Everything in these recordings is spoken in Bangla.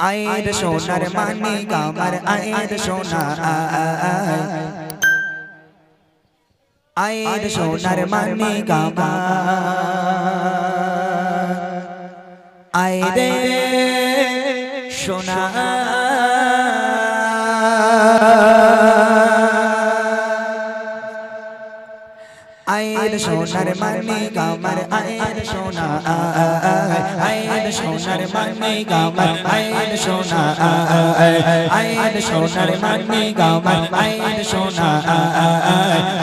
আয়ের সোনার মানি আমার আয়ের সোনা আয়ের সোনার মানি কামার আয়ের সোনা সোনার মানি কামার আয়ের সোনা আয়ের সোনার মানি কামার আয়ের সোনা আয়ের সোনার মানি কামার আয়ের সোনা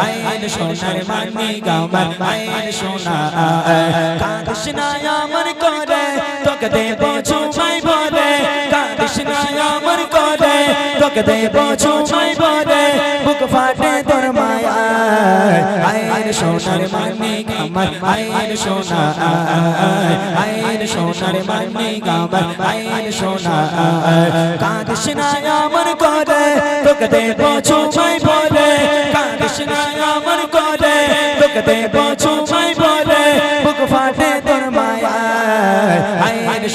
আয়ের সোনার মানি কামার আয়ের সোনা। না আমার করে, তোকে দেব ছুমাই বলে। না আমার করে, তোকে দেব ছুমাই কামার আয়ের সোনা আয়ের সোনার মানি গাবার আইন সোনা কাঁদিস না আমার করে, তোকে দেব ছুমাই বলে। কাঁদিস না আমার করে, তোকে দেব ছুমাই বলে। বুক ফাটে তোর মায়া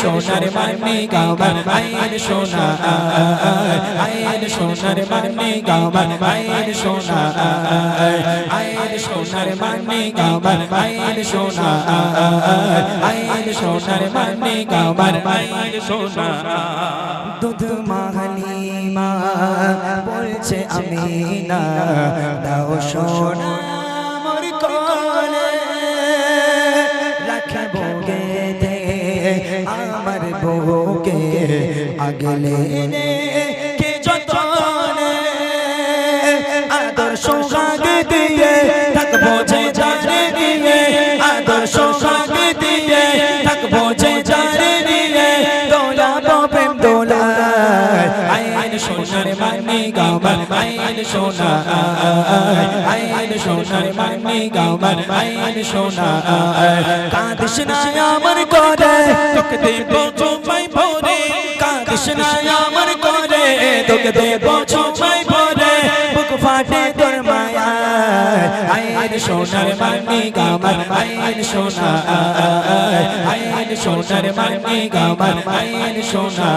সোনার মানি কামার আয়ের সোনা আয়ের সোনার মানি কামার আয়ের সোনা আয়ের সোনার মানি কামার আয়ের সোনা আয়ের সোনার মানি কামার আয়ের সোনা। দুধ মাহালিমা বলছে আমি না দাও সোনা। আগলে কে যতনে আদর সোহাগ দিয়ে থাকব যে জানে দিয়ে আদর সোহাগ দিয়ে থাকব যে জানে দিয়ে দোলা প্রেম দোলা, আইন সোনার মানি গাবার আইন সোনা আইন সোনার মানি গাবার আইন সোনা কাঁদিস না আমার করে তোকে দেব না আমার করে, তোকে দেব চোপাই ভরে, বুক ফাটে তোর মায়া আইন সোনার মানি গাবার আইন সোনা আইন সোনার মানি গাবার আইন সোনা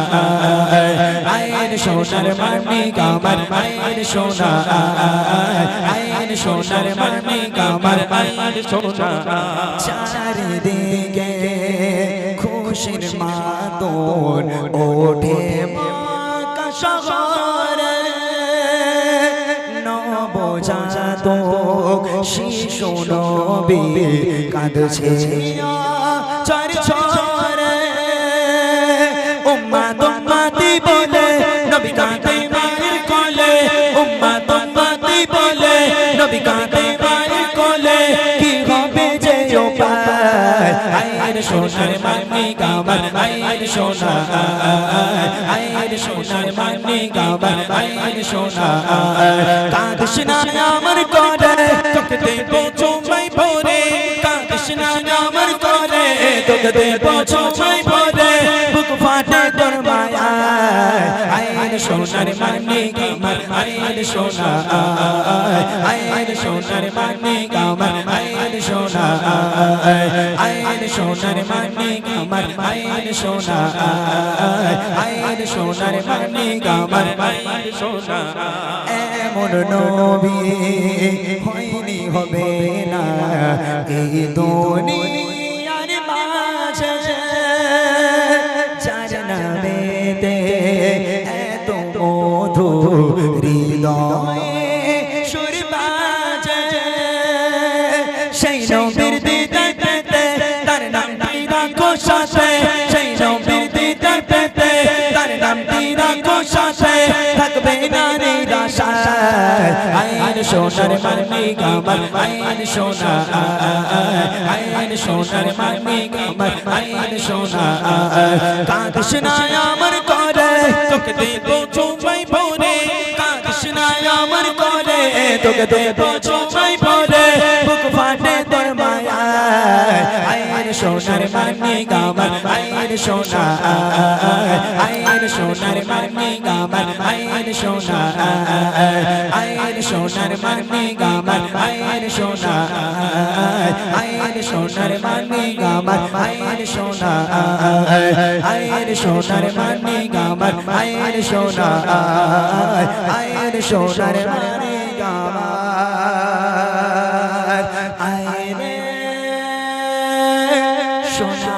আইন সোনার মানি গাবার আইন সোনা আইন সোনার মানি গাবার আইন সোনা চারিদিকে খুশির মাদন ওঠে শহরে নবজাত শিশু নবী কাঁদছে। চার ছরে উম্মা সোনার মানি গাবার আয়ের সোনা। আয়ের সোনার মানি গাবার আয়ের সোনা। কাঁদিস না আমার করে, তোকে দেব চুমাই ভরে। কাঁদিস না আমার করে, তোকে দেব চুমাই ভরে। বুক ফাটে তোর মায়া সোনার মানি গাবার আয়ের সোনা। আয়ের সোনার মানি আয়ের সোনার মানি গাবার আইন সোনা আইন সোনার মানি গাবার আয়ের সোনা এমন নবী হয়নি হবে না, এই দুনিয়ার আইন সোনার মানি গামার আইন সোনা আইন সোনার মানি গামার আইন সোনা কাঁদিস না আমার করে, তোকে দেব চুমাই ভরে, কাঁদিস না আমার করে, তোকে দেব চুমাই ভরে, বুক ফাটে তোর মায়া আইন সোনার মানে গামার আয়ের সোনা আয়ের সোনার মানে গামার আয়ের সোনা আয়ের সোনার মানে গামার আয়ের সোনা আয়ের সোনার মানে গামার আয়ের সোনা আয়ের সোনার মানে গামার আয়ের সোনা আয়ের সোনার মানে গামার আয়ের সোনা